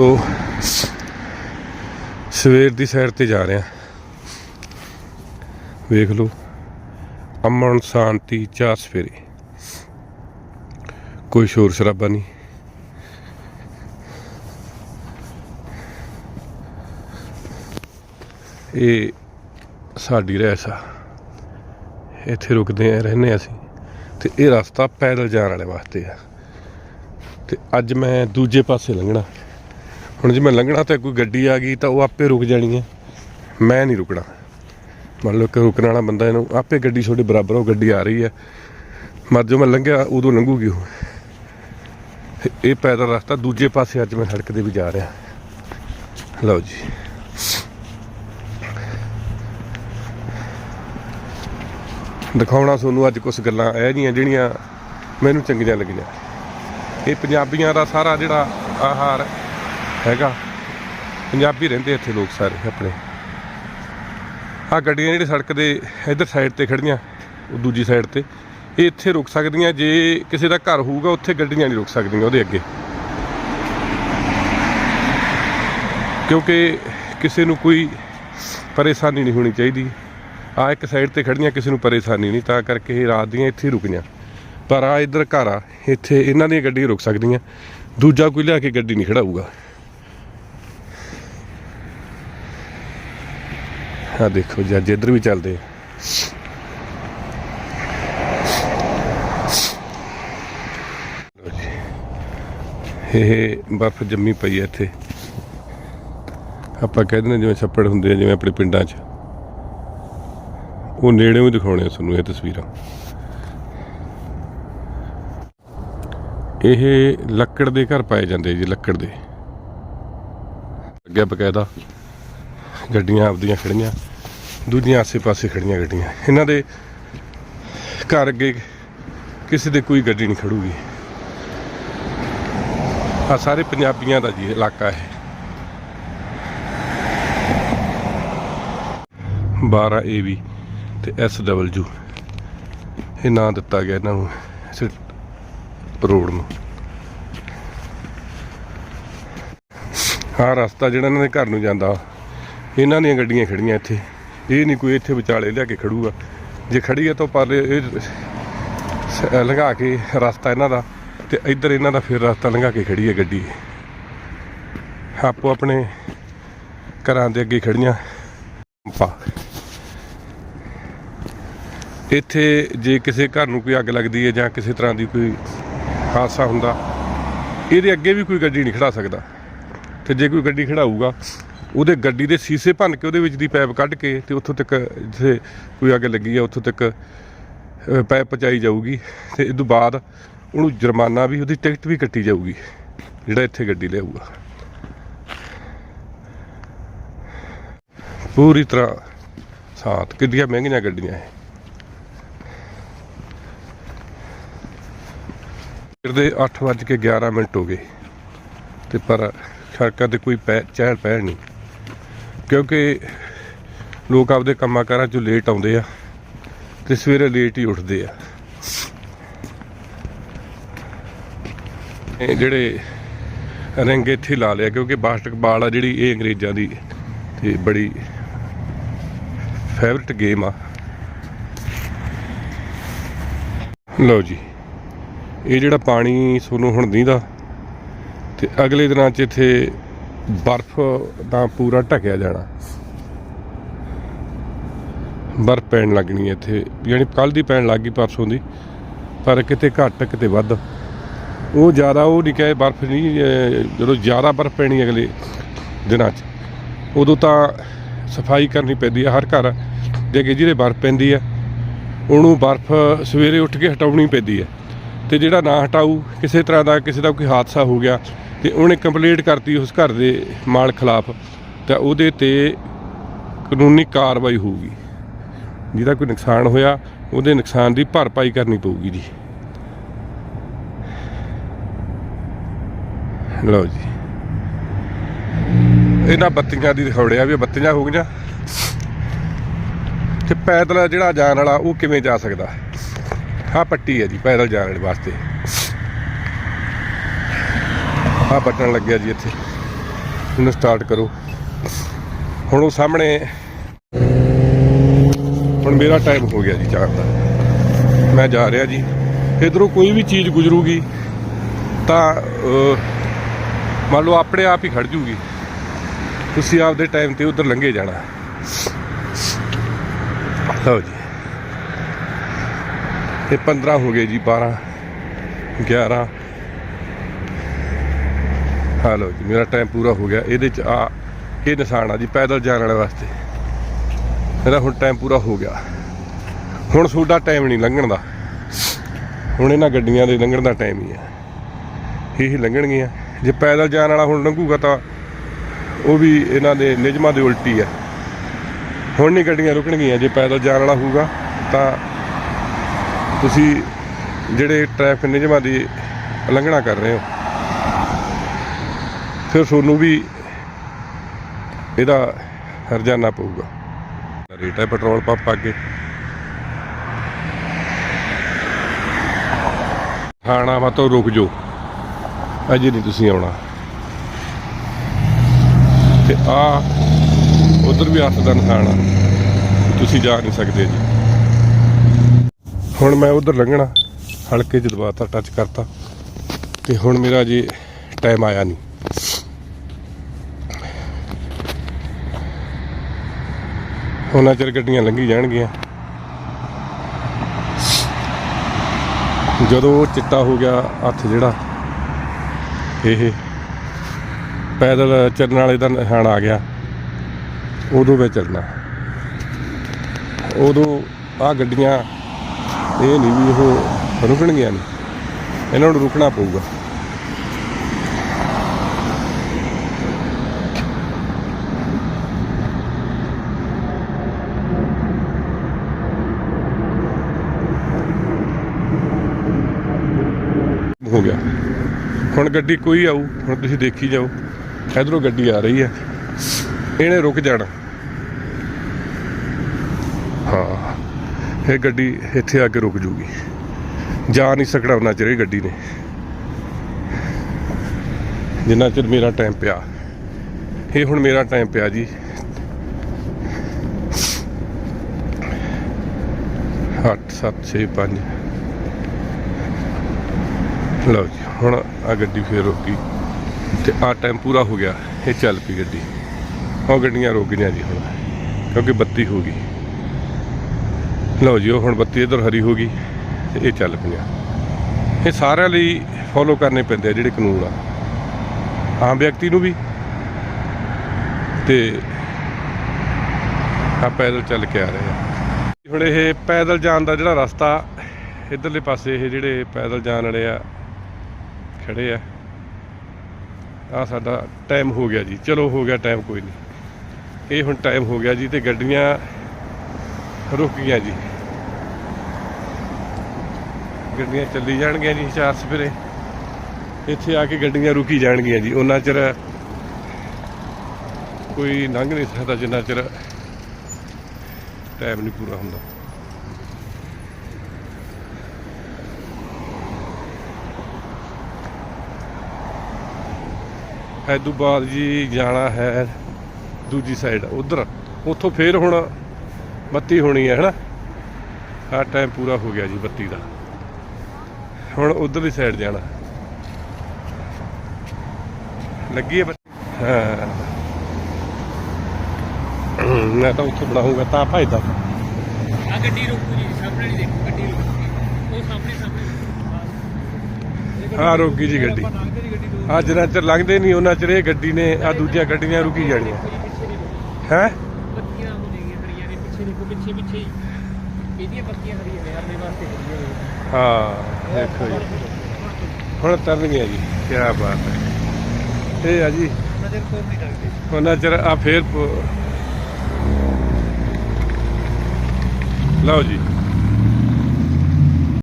ਤੋ ਸਵੇਰ ਦੀ ਸਾਈਡ ਤੇ ਜਾ ਰਹੇ ਆ ਵੇਖ ਲਓ। ਅਮਨ, ਸ਼ਾਂਤੀ ਚਾਰ ਸਫੇਰੇ ਕੋਈ ਸ਼ੋਰ ਸ਼ਰਾਬਾ ਨਹੀਂ। ਇਹ ਸਾਡੀ ਰਹਿਸ ਆ। ਇੱਥੇ ਰੁਕਦੇ ਆ, ਰਹਿੰਦੇ ਹਾਂ ਅਸੀਂ। ਤੇ ਇਹ ਰਸਤਾ ਪੈਦਲ ਜਾਣ ਵਾਲੇ ਵਾਸਤੇ ਆ। ਤੇ ਅੱਜ ਮੈਂ ਦੂਜੇ ਪਾਸੇ ਲੰਘਣਾ। ਹੁਣ ਜੇ ਮੈਂ ਲੰਘਣਾ ਤਾਂ ਕੋਈ ਗੱਡੀ ਆ ਗਈ ਤਾਂ ਉਹ ਆਪੇ ਰੁਕ ਜਾਣੀ ਹੈ। ਮੈਂ ਨਹੀਂ ਰੁਕਣਾ। ਮੰਨ ਲਓ ਕਿ ਰੁਕਣ ਵਾਲਾ ਬੰਦਾ ਇਹਨੂੰ ਆਪੇ ਗੱਡੀ ਛੋਡੇ ਬਰਾਬਰ ਉਹ ਗੱਡੀ ਆ ਰਹੀ ਹੈ। ਮਰ ਜੋ ਮੈਂ ਲੰਘਿਆ, ਉਦੋਂ ਲੰਘੂਗੀ ਉਹ। ਇਹ ਪੈਦਲ ਰਸਤਾ ਦੂਜੇ ਪਾਸੇ ਅੱਜ ਮੈਂ ਸੜਕ ਦੇ ਵੀ ਜਾ ਰਿਹਾ। ਲਓ ਜੀ। ਦਿਖਾਉਣਾ ਤੁਹਾਨੂੰ ਅੱਜ ਕੁਝ ਗੱਲਾਂ ਇਹ ਜੀਆਂ ਜਿਹੜੀਆਂ ਮੈਨੂੰ ਚੰਗੀਆਂ ਲੱਗੀਆਂ। ਇਹ ਪੰਜਾਬੀਆਂ ਦਾ ਸਾਰਾ ਜਿਹੜਾ ਆਹਾਰ ਹੈਗਾ। ਪੰਜਾਬੀ ਰਹਿੰਦੇ ਇੱਥੇ ਲੋਕ ਸਾਰੇ ਆਪਣੇ। ਆ ਗੱਡੀਆਂ ਜਿਹੜੇ ਸੜਕ ਦੇ ਇਧਰ ਸਾਈਡ ਤੇ ਖੜੀਆਂ ਉਹ ਦੂਜੀ ਸਾਈਡ ਤੇ। ਇਹ ਇੱਥੇ ਰੁਕ ਸਕਦੀਆਂ, ਜੇ ਕਿਸੇ ਦਾ ਘਰ ਹੋਊਗਾ, ਉੱਥੇ ਗੱਡੀਆਂ ਨਹੀਂ ਰੁਕ ਸਕਦੀਆਂ ਉਹਦੇ ਅੱਗੇ। ਕਿਉਂਕਿ ਕਿਸੇ ਨੂੰ ਕੋਈ ਪਰੇਸ਼ਾਨੀ ਨਹੀਂ ਹੋਣੀ ਚਾਹੀਦੀ। ਆ ਇੱਕ ਸਾਈਡ ਤੇ ਖੜੀਆਂ ਕਿਸੇ ਨੂੰ ਪਰੇਸ਼ਾਨੀ ਨਹੀਂ, ਤਾਂ ਕਰਕੇ ਇਹ ਰਾਤ ਦੀਆਂ ਇੱਥੇ ਹੀ ਰੁਕੀਆਂ ਪਰ ਆ ਇੱਧਰ ਘਰ ਆ, ਇੱਥੇ ਇਹਨਾਂ ਦੀਆਂ ਗੱਡੀਆਂ ਰੁਕ ਸਕਦੀਆਂ। ਦੂਜਾ ਕੋਈ ਲਿਆ ਕੇ ਗੱਡੀ ਨਹੀਂ ਖੜਾਊਗਾ ਆ ਦੇਖੋ ਜੀ, ਅੱਜ ਇੱਧਰ ਵੀ ਚੱਲਦੇ ਇਹ ਬਰਫ਼ ਜੰਮੀ ਪਈ ਹੈ ਇੱਥੇ। ਆਪਾਂ ਕਹਿੰਦੇ ਨੇ ਜਿਵੇਂ ਛੱਪੜ ਹੁੰਦੇ ਆ, ਜਿਵੇਂ ਆਪਣੇ ਪਿੰਡਾਂ 'ਚ। ਉਹ ਨੇੜੇੋਂ ਹੀ ਦਿਖਾਉਣੇ ਆ ਤੁਹਾਨੂੰ ਇਹ ਤਸਵੀਰਾਂ। ਇਹ ਲੱਕੜ ਦੇ ਘਰ ਪਾਏ ਜਾਂਦੇ ਜੀ, ਲੱਕੜ ਦੇ। ਅੱਗੇ ਬਕਾਇਦਾ। ਗੱਡੀਆਂ ਆਪਦੀਆਂ ਖੜੀਆਂ, ਦੂਜੀਆਂ ਆਸੇ-ਪਾਸੇ ਖੜੀਆਂ ਗੱਡੀਆਂ। ਇਹਨਾਂ ਦੇ ਘਰ ਅੱਗੇ ਕਿਸੇ ਦੇ ਕੋਈ ਗੱਡੀ ਨਹੀਂ ਖੜੂਗੀ। ਆ ਸਾਰੇ ਪੰਜਾਬੀਆਂ ਦਾ ਜੀ ਇਲਾਕਾ ਹੈ। 12 ਏਵੀ ਤੇ ਐਸ ਡਬਲਯੂ ਇਹ ਨਾਂ ਦਿੱਤਾ ਗਿਆ ਇਹਨਾਂ ਨੂੰ ਇਸ ਰੋਡ ਨੂੰ। ਆਹ ਰਸਤਾ ਜਿਹੜਾ ਇਹਨਾਂ ਦੇ ਘਰ ਨੂੰ ਜਾਂਦਾ ਇਹਨਾਂ ਦੀਆਂ ਗੱਡੀਆਂ ਖੜੀਆਂ ਇੱਥੇ। ਇਹ ਨਹੀਂ ਕੋਈ ਇੱਥੇ ਵਿਚਾਲੇ ਲਿਆ ਕੇ ਖੜੂਗਾ। ਜੇ ਖੜੀ ਹੈ ਤਾਂ ਪਰ ਇਹ ਸ- ਲੰਘਾ ਕੇ ਰਸਤਾ ਇਹਨਾਂ ਦਾ ਤੇ ਇੱਧਰ ਇਹਨਾਂ ਦਾ ਫਿਰ ਰਸਤਾ ਲੰਘਾ ਕੇ ਖੜੀ ਹੈ ਗੱਡੀ। ਆਪੋ ਆਪਣੇ ਘਰਾਂ ਦੇ ਅੱਗੇ ਖੜੀਆਂ। ਪਾ। ਇੱਥੇ ਜੇ ਕਿਸੇ ਘਰ ਨੂੰ ਕੋਈ ਅੱਗ ਲੱਗਦੀ ਹੈ ਜਾਂ ਕਿਸੇ ਤਰ੍ਹਾਂ ਦੀ ਕੋਈ ਹਾਦਸਾ ਹੁੰਦਾ, ਇਹਦੇ ਅੱਗੇ ਵੀ ਕੋਈ ਗੱਡੀ ਨਹੀਂ ਖੜਾ ਸਕਦਾ। ਤੇ ਜੇ ਕੋਈ ਗੱਡੀ ਖੜਾਊਗਾ ਉਹਦੇ ਗੱਡੀ ਦੇ ਸੀਸੇ ਭੰਨ ਕੇ ਉਹਦੇ ਵਿੱਚ ਦੀ ਪੈਪ ਕੱਢ ਕੇ ਤੇ ਉੱਥੋਂ ਤੱਕ ਜਿੱਥੇ ਕੋਈ ਅੱਗ ਲੱਗੀ ਆ, ਉੱਥੋਂ ਤੱਕ ਪੈਪ ਪਹੁੰਚਾਈ ਜਾਊਗੀ ਤੇ ਇਸ ਤੋਂ ਬਾਅਦ ਉਹਨੂੰ ਜੁਰਮਾਨਾ ਵੀ, ਉਹਦੀ ਟਿਕਟ ਵੀ ਕੱਟੀ ਜਾਊਗੀ, ਜਿਹੜਾ ਇੱਥੇ ਗੱਡੀ ਲਿਆਊਗਾ। ਪੂਰੀ ਤਰ੍ਹਾਂ ਸਾਥ ਕਿੱਡੀਆਂ ਮਹਿੰਗੀਆਂ ਗੱਡੀਆਂ ਇਹ। ਦੇ 8:11 ਮਿੰਟ ਹੋ ਗਏ ਤੇ ਪਰ ਸੜਕਾਂ ਤੇ ਕੋਈ ਪੈ ਚਹਿਲ ਪਹਿਲ ਨਹੀਂ। ਕਿਉਂਕਿ ਲੋਕ ਆਪਦੇ ਕੰਮਾਂ ਕਾਰਾਂ ਚੋਂ ਲੇਟ ਆਉਂਦੇ ਆ ਤੇ ਸਵੇਰੇ ਲੇਟ ਹੀ ਉੱਠਦੇ ਆ। ਇਹ ਜਿਹੜੇ ਰੰਗ ਇੱਥੇ ਲਾ ਲਿਆ ਕਿਉਂਕਿ ਬਾਸਕਟਬਾਲ ਆ ਜਿਹੜੀ ਇਹ ਅੰਗਰੇਜ਼ਾਂ ਦੀ ਤੇ ਬੜੀ ਫੇਵਰਿਟ ਗੇਮ ਆ। ਲਓ ਜੀ, ਇਹ ਜਿਹੜਾ ਪਾਣੀ ਤੁਹਾਨੂੰ ਹੁਣ ਦੀਂਦਾ ਤੇ ਅਗਲੇ ਦਿਨਾਂ 'ਚ ਇੱਥੇ ਬਰਫ਼ ਦਾ ਪੂਰਾ ਢਕਿਆ ਜਾਣਾ। ਬਰਫ਼ ਪੈਣ ਲੱਗਣੀ ਹੈ ਇੱਥੇ। ਯਾਨੀ ਕੱਲ ਦੀ ਪੈਣ ਲੱਗੀ ਪਰਸੋਂ ਦੀ, ਪਰ ਕਿਤੇ ਘੱਟ, ਕਿਤੇ ਵੱਧ। ਉਹ ਜ਼ਿਆਦਾ ਉਹ ਨਹੀਂ ਕਹੇ ਬਰਫ਼ ਨਹੀਂ ਜਦੋਂ ਜ਼ਿਆਦਾ ਬਰਫ਼ ਪੈਣੀ ਅਗਲੇ ਦਿਨਾਂ 'ਚ, ਉਦੋਂ ਤਾਂ ਸਫ਼ਾਈ ਕਰਨੀ ਪੈਂਦੀ ਹੈ ਹਰ ਘਰ। ਦੇ ਅੱਗੇ ਜਿਹਦੇ ਬਰਫ਼ ਪੈਂਦੀ ਹੈ, ਉਹਨੂੰ ਬਰਫ਼ ਸਵੇਰੇ ਉੱਠ ਕੇ ਹਟਾਉਣੀ ਪੈਂਦੀ ਹੈ। ਤੇ ਜਿਹੜਾ ਨਾ ਹਟਾਊ, ਕਿਸੇ ਤਰ੍ਹਾਂ ਦਾ, ਕਿਸੇ ਦਾ ਕੋਈ ਹਾਦਸਾ ਹੋ ਗਿਆ ਤੇ ਉਹਨੇ ਕੰਪਲੀਟ ਕਰਤੀ ਉਸ ਘਰ ਦੇ ਮਾਲ ਖਿਲਾਫ, ਤਾਂ ਉਹਦੇ ਤੇ ਕਾਨੂੰਨੀ ਕਾਰਵਾਈ ਹੋਊਗੀ। ਜਿਹਦਾ ਕੋਈ ਨੁਕਸਾਨ ਹੋਇਆ, ਉਹਦੇ ਨੁਕਸਾਨ ਦੀ ਭਰਪਾਈ ਕਰਨੀ ਪਊਗੀ ਜੀ। ਲਓ ਜੀ। ਇਹਨਾਂ ਬੱਤੀਆਂ ਦੀ ਦਿਖਾਉੜਿਆ ਵੀ ਬੱਤੀਆਂ ਹੋ ਗਈਆਂ। ਤੇ ਪੈਦਲ ਜਿਹੜਾ ਜਾਣ ਵਾਲਾ, ਉਹ ਕਿਵੇਂ ਜਾ ਸਕਦਾ? ਆਹ ਪੱਟੀ ਹੈ ਜੀ, ਪੈਦਲ ਜਾਣ ਵਾਲੇ ਵਾਸਤੇ। ਆਹ ਬਟਨ ਲੱਗਿਆ ਜੀ ਇੱਥੇ। ਇਹਨੂੰ ਸਟਾਰਟ ਕਰੋ। ਹੁਣ ਉਹ ਸਾਹਮਣੇ ਹੁਣ ਮੇਰਾ ਟਾਈਮ ਹੋ ਗਿਆ ਜੀ ਜਾਣ ਦਾ। ਮੈਂ ਜਾ ਰਿਹਾ ਜੀ। ਇਧਰੋਂ ਕੋਈ ਵੀ ਚੀਜ਼ ਗੁਜ਼ਰੂਗੀ ਤਾਂ ਮੰਨ ਲਓ ਆਪਣੇ ਆਪ ਹੀ ਖੜ ਜੂਗੀ। ਤੁਸੀਂ ਆਪਦੇ ਟਾਈਮ ਤੇ ਉਧਰ ਲੰਘੇ ਜਾਣਾ। ਲਓ ਜੀ। ਇਹ 15 ਹੋ ਗਏ ਜੀ 12 11 ਹਾਂ ਲਓ ਜੀ ਮੇਰਾ ਟਾਈਮ ਪੂਰਾ ਹੋ ਗਿਆ। ਇਹਦੇ ਚ ਆ, ਇਹ ਨਿਸ਼ਾਨ ਆ ਜੀ, ਪੈਦਲ ਜਾਣ ਵਾਲੇ ਵਾਸਤੇ। ਮੇਰਾ ਹੁਣ ਟਾਈਮ ਪੂਰਾ ਹੋ ਗਿਆ। ਹੁਣ ਤੁਹਾਡਾ ਟਾਈਮ ਨਹੀਂ ਲੰਘਣ ਦਾ। ਹੁਣ ਇਹਨਾਂ ਗੱਡੀਆਂ ਦੇ ਲੰਘਣ ਦਾ ਟਾਈਮ ਹੀ ਹੈ ਇਹ ਹੀ ਲੰਘਣਗੀਆਂ। ਜੇ ਪੈਦਲ ਜਾਣ ਵਾਲਾ ਹੁਣ ਲੰਘੂਗਾ ਤਾਂ ਉਹ ਵੀ ਇਹਨਾਂ ਦੇ ਨਿਯਮਾਂ ਦੇ ਉਲਟੀ ਆ। ਹੁਣ ਨਹੀਂ ਗੱਡੀਆਂ ਰੁਕਣਗੀਆਂ। ਜੇ ਪੈਦਲ ਜਾਣ ਵਾਲਾ ਹੋਊਗਾ ਤਾਂ ਤੁਸੀਂ ਜਿਹੜੇ ਟ੍ਰੈਫਿਕ ਨਿਯਮਾਂ ਦੀ ਉਲੰਘਣਾ ਕਰ ਰਹੇ ਹੋ। ਫਿਰ ਤੁਹਾਨੂੰ ਵੀ ਇਹਦਾ ਹਰਜਾਨਾ ਪਊਗਾ। ਰੇਟ ਹੈ ਪੈਟਰੋਲ ਪੰਪ ਅੱਗੇ। ਖਾਣਾ ਵਾ ਤੋਂ ਰੁਕ ਜਾਓ। ਅਜੇ ਨਹੀਂ ਤੁਸੀਂ ਆਉਣਾ। ਤੇ ਆ, ਉਧਰ ਵੀ ਹੱਥ ਦਾ ਨਿਸ਼ਾਨ ਆ ਤੁਸੀਂ ਜਾ ਨਹੀਂ ਸਕਦੇ ਜੀ ਹੁਣ ਮੈਂ ਉਧਰ ਲੰਘਣਾ। ਹਲਕੇ ਚ ਦਬਾਤਾ ਟੱਚ ਕਰਤਾ। ਤੇ ਹੁਣ ਮੇਰਾ ਜੀ ਟਾਈਮ ਆਇਆ ਨਹੀਂ। ਉਹਨਾਂ ਚਿਰ ਗੱਡੀਆਂ ਲੰਘੀ ਜਾਣਗੀਆਂ। ਜਦੋਂ ਉਹ ਚਿੱਟਾ ਹੋ ਗਿਆ ਹੱਥ ਜਿਹੜਾ, ਇਹ ਪੈਦਲ ਚੱਲਣ ਵਾਲੇ ਦਾ ਨਿਸ਼ਾਨ ਆ ਗਿਆ। ਉਦੋਂ ਮੈਂ ਚੱਲਣਾ। ਉਦੋਂ ਆ ਗੱਡੀਆਂ, ਇਹ ਨਹੀਂ ਵੀ ਉਹ ਰੁਕਣਗੀਆਂ ਨਹੀਂ। ਇਹਨਾਂ ਨੂੰ ਰੁਕਣਾ ਪਊਗਾ ਹੋ ਗਿਆ ਹੁਣ ਗੱਡੀ ਕੋਈ ਆਊ, ਹੁਣ ਤੁਸੀਂ ਦੇਖੀ ਜਾਓ। ਇਧਰੋਂ ਗੱਡੀ ਆ ਰਹੀ ਹੈ। ਇਹਨੇ ਰੁਕ ਜਾਣਾ। ਹਾਂ, ਇਹ ਗੱਡੀ ਇੱਥੇ ਆ ਕੇ ਰੁਕ ਜੂਗੀ। ਜਾ ਨਹੀਂ ਸਕਣਾ ਉਹਨਾਂ ਚਿਰ ਇਹ ਗੱਡੀ ਨੇ। ਜਿੰਨਾ ਚਿਰ ਮੇਰਾ ਟਾਈਮ ਪਿਆ। ਇਹ ਹੁਣ ਮੇਰਾ ਟਾਈਮ ਪਿਆ ਜੀ। ਅੱਠ, ਸੱਤ, ਛੇ, ਪੰਜ। ਲਓ ਜੀ, ਹੁਣ ਆ ਗੱਡੀ ਫੇਰ ਗਈ ਤੇ ਆ ਟਾਈਮ ਪੂਰਾ ਹੋ ਗਿਆ, ਇਹ ਚੱਲ ਪਈ ਗੱਡੀ। ਉਹ ਗੱਡੀਆਂ ਰੁਕ ਗਈਆਂ ਜੀ ਹੁਣ, ਕਿਉਂਕਿ ਬੱਤੀ ਹੋ ਗਈ। ਲਓ ਜੀ, ਉਹ ਹੁਣ ਬੱਤੀ ਇਧਰ ਹਰੀ ਹੋ ਗਈ ਤੇ ਇਹ ਚੱਲ ਪਈਆਂ। ਇਹ ਸਾਰਿਆਂ ਲਈ ਫੋਲੋ ਕਰਨੇ ਪੈਂਦੇ ਆ ਜਿਹੜੇ ਕਾਨੂੰਨ ਆ। ਆਮ ਵਿਅਕਤੀ ਨੂੰ ਵੀ ਤੇ ਆ ਪੈਦਲ ਚੱਲ ਕੇ ਆ ਰਹੇ ਆ। ਹੁਣ ਇਹ ਪੈਦਲ ਜਾਣ ਦਾ ਜਿਹੜਾ ਰਸਤਾ, ਇਧਰਲੇ ਪਾਸੇ ਇਹ ਜਿਹੜੇ ਪੈਦਲ ਜਾਣ ਵਾਲੇ ਆ ਖੜੇ ਆ। ਆ ਸਾਡਾ ਟਾਈਮ ਹੋ ਗਿਆ ਜੀ। ਚਲੋ ਹੋ ਗਿਆ ਟਾਈਮ ਕੋਈ ਨਹੀਂ। ਇਹ ਹੁਣ ਟਾਈਮ ਹੋ ਗਿਆ ਜੀ ਤੇ ਗੱਡੀਆਂ ਰੁਕ ਗਈਆਂ ਜੀ। ਗੱਡੀਆਂ ਚੱਲੀ ਜਾਣਗੀਆਂ ਜੀ ਚਾਰ ਸਵੇਰੇ। ਇੱਥੇ ਆ ਕੇ ਗੱਡੀਆਂ ਰੁਕੀ ਜਾਣਗੀਆਂ ਜੀ। ਉਹਨਾਂ ਚਿਰ ਕੋਈ ਲੰਘ ਨਹੀਂ ਸਕਦਾ ਜਿੰਨਾ ਚਿਰ ਟਾਈਮ ਨਹੀਂ ਪੂਰਾ ਹੁੰਦਾ। ਐਦੋਂ ਬਾਅਦ ਜੀ ਜਾਣਾ ਹੈ ਦੂਜੀ ਸਾਈਡ ਉਧਰ। ਉੱਥੋਂ ਫੇਰ ਹੁਣ ਬੱਤੀ ਹੋਣੀ ਹੈ, ਹਨਾ? ਆ ਟਾਈਮ ਪੂਰਾ ਹੋ ਗਿਆ ਜੀ ਬੱਤੀ ਦਾ। ਹੁਣ ਉਧਰਲੀ ਸਾਈਡ ਜਾਣਾ। ਲੱਗੀ ਹੈ ਹਾਂ। ਮੈਂ ਤਾਂ ਉੱਥੇ ਬਣਾਉਂਗਾ ਤਾਂ ਫਾਇਦਾ। ਆ ਗੱਡੀ ਰੋਕੂ ਜੀ, ਸਾਹਮਣੇ ਦੇਖੋ, ਗੱਡੀ ਰੋਕੂ ਉਹ ਸਾਹਮਣੇ ਸਾਹਮਣੇ। ਹਾਂ ਰੁਕ ਗਈ ਜੀ ਗੱਡੀ। ਆ ਜਿੰਨਾ ਚਿਰ ਲੰਘਦੇ ਨਹੀਂ ਉਹਨਾਂ ਚਿਰ ਇਹ ਗੱਡੀ ਨੇ ਆ ਦੂਜੀਆਂ ਗੱਡੀਆਂ ਰੁਕੀ ਜਾਣੀਆਂ। ਹੈ? ਬੱਤੀਆਂ ਹੋ ਜਾਣਗੀਆਂ ਹਰੀਆਂ ਨੇ ਪਿੱਛੇ ਦੇਖੋ ਪਿੱਛੇ ਪਿੱਛੇ ਹੀ। ਇਹਦੀਆਂ ਬੱਤੀਆਂ ਹਰੀਆਂ ਨੇ ਆਪਣੇ ਵਾਸਤੇ ਹਰੀਆਂ ਨੇ। ਹਾਂ ਦੇਖੋ ਜੀ। ਹੁਣ ਤਰਨ ਗਿਆ ਜੀ ਕੀ ਬਾਤ ਹੈ। ਇਹ ਆ ਜੀ। ਨਜ਼ਰ ਕੋਲ ਨਹੀਂ ਲੱਗਦੇ। ਉਹਨਾਂ ਚਿਰ ਆ ਫੇਰ ਲਓ ਜੀ।